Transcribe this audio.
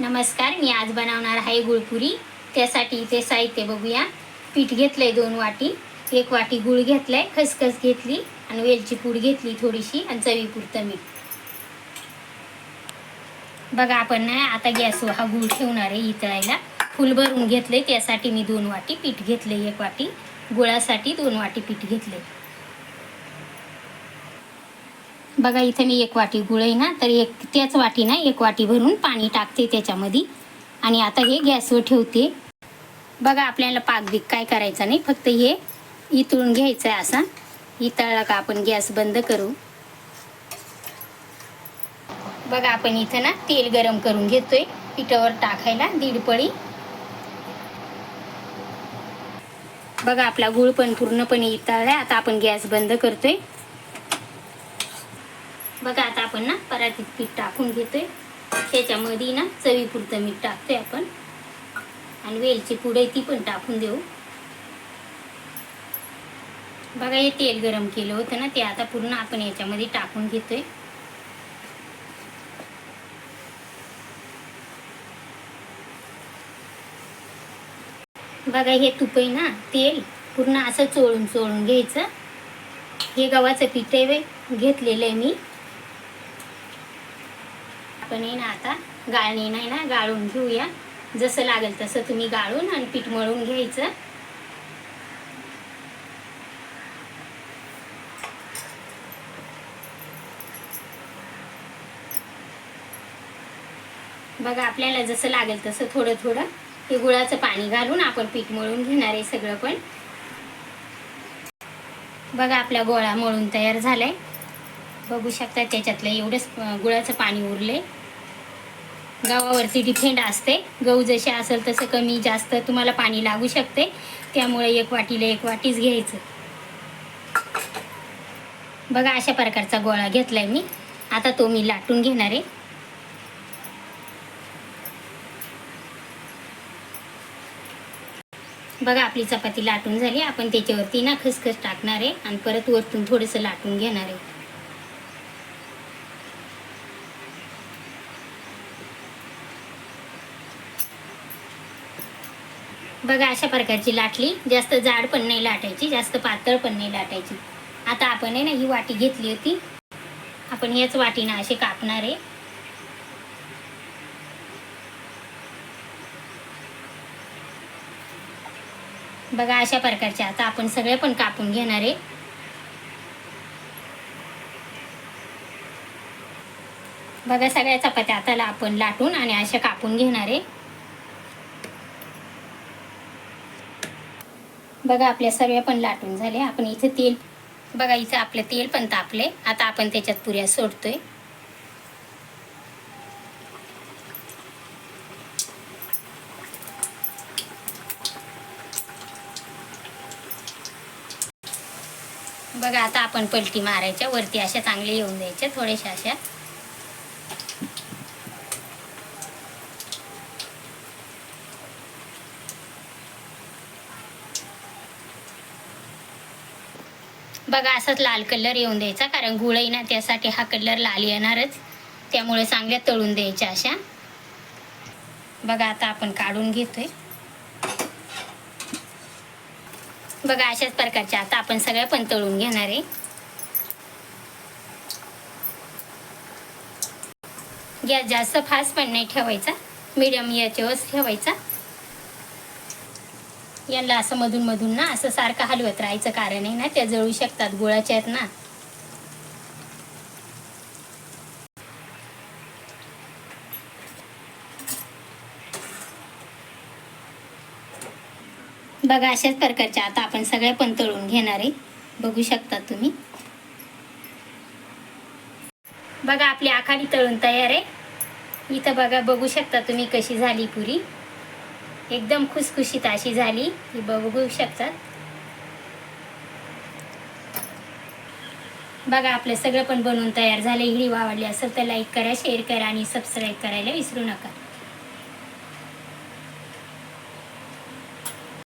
नमस्कार मी आज बनवणार आहे गुळपुरी. त्यासाठी इथे साहित्य बघूया. पीठ घेतलंय दोन वाटी. एक वाटी गुळ आहे खसखस घेतली आणि वेलची पूड घेतली थोडीशी आणि चवीपुरतं मीठ. बघा आपण ना आता गॅसवर हा गुळ ठेवणार आहे इतळायला फुल भरून घेतलंय त्यासाठी मी दोन वाटी पीठ घेतलंय एक वाटी. गुळासाठी दोन वाटी पीठ घेतले बघा इथं मी एक वाटी गुळ आहे ना तर एक त्याच वाटी ना एक वाटी भरून पाणी टाकते त्याच्यामध्ये. आणि आता हे गॅसवर ठेवते. बघा आपल्याला पाकबीक काय करायचं नाही फक्त हे इतळून घ्यायचं आहे असा इतळला का आपण गॅस बंद करू? बघा आपण इथं ना तेल गरम करून घेतोय पिठावर टाकायला दीड पळी. बघा आपला गुळ पण पूर्णपणे इतळला आता आपण गॅस बंद करतोय. बघा आता आपण ना पराठीत पीठ टाकून घेतोय. त्याच्यामध्ये ना चवीपुरतं मीठ टाकतोय आपण. आणि वेलची पुढे आहे ती पण टाकून देऊ. बघा हे तेल गरम केलं होतं ना ते आता पूर्ण आपण याच्यामध्ये टाकून घेतोय. बघा हे तूप आहे ना तेल पूर्ण असं चोळून चोळून घ्यायचं. हे गव्हाचं पीठ आहे घेतलेलं आहे मी. आपण आहे ना आता. गाळणी नाही ना गाळून घेऊया. जसं लागेल तसं तुम्ही गाळून आणि पीठ मळून घ्यायचं. बघा आपल्याला जसं लागेल तसं थोडं थोडं हे गुळाचं पाणी घालून आपण पीठ मळून घेणार आहे सगळं पण. बघा आपला गोळा मळून तयार झालाय. बघू शकता त्याच्यातलं एवढंच गुळाचं पाणी उरलंय. गव्हावरती डिपेंड असते. गहू जसे असेल तसं कमी जास्त तुम्हाला पाणी लागू शकते. त्यामुळे एक वाटीला एक वाटीच घ्यायचं. बघा अशा प्रकारचा गोळा घेतलाय मी. आता तो मी लाटून घेणार आहे. बघा आपली चपाती लाटून झाली. आपण त्याच्यावरती ना खसखस टाकणार आहे आणि परत वरतून थोडंसं लाटून घेणार आहे. बघा अशा प्रकारची लाटली. जास्त जाड पण नाही लाटायची जास्त पातळ पण नाही लाटायची. आता आपण आहे ना ही वाटी घेतली होती. आपण याच वाटीनं असे कापणार आहे. बघा अशा प्रकारचे आता आपण सगळे पण कापून घेणार आहे. बघा सगळ्या चपात्या आता आपण लाटून आणि अशा कापून घेणार आहे. बघा आपल्या सर्व पण लाटून झाले. आपण इथे तेल बघा इथं आपलं तेल पण तापले आता आपण त्याच्यात पुऱ्या सोडतोय. बघा आता आपण पलटी मारायच्या. वरती अशा चांगल्या येऊन द्यायच्या थोड्याशा अशा. बघा असाच लाल कलर येऊन द्यायचा कारण गुळही ना त्यासाठी हा कलर लाल येणारच. त्यामुळे चांगल्या तळून द्यायच्या अशा. बघा आता आपण काढून घेतोय. बघा अशाच प्रकारच्या आता आपण सगळ्या पण तळून घेणार आहे. गॅस जास्त फास्ट पण नाही ठेवायचा. मीडियम याच्यावरच ठेवायचा. यांना असं मधून मधून ना असं सारखं हलवत राहायचं कारण आहे ना त्या जळू शकतात गुळाच्या आहेत ना. बघा अशाच प्रकारच्या आता आपण सगळ्या पण तळून घेणार आहे. बघू शकता तुम्ही. बघा आपली आखाडी तळून तयार आहे. इथं बघा बघू शकता तुम्ही कशी झाली पुरी. एकदम खुसखुशीत अशी झाली. ही बघू शकतात. बघा आपलं सगळं पण बनवून तयार झालं हिडी आवडली असेल तर लाईक करा शेअर करा आणि सबस्क्राईब करायला विसरू नका.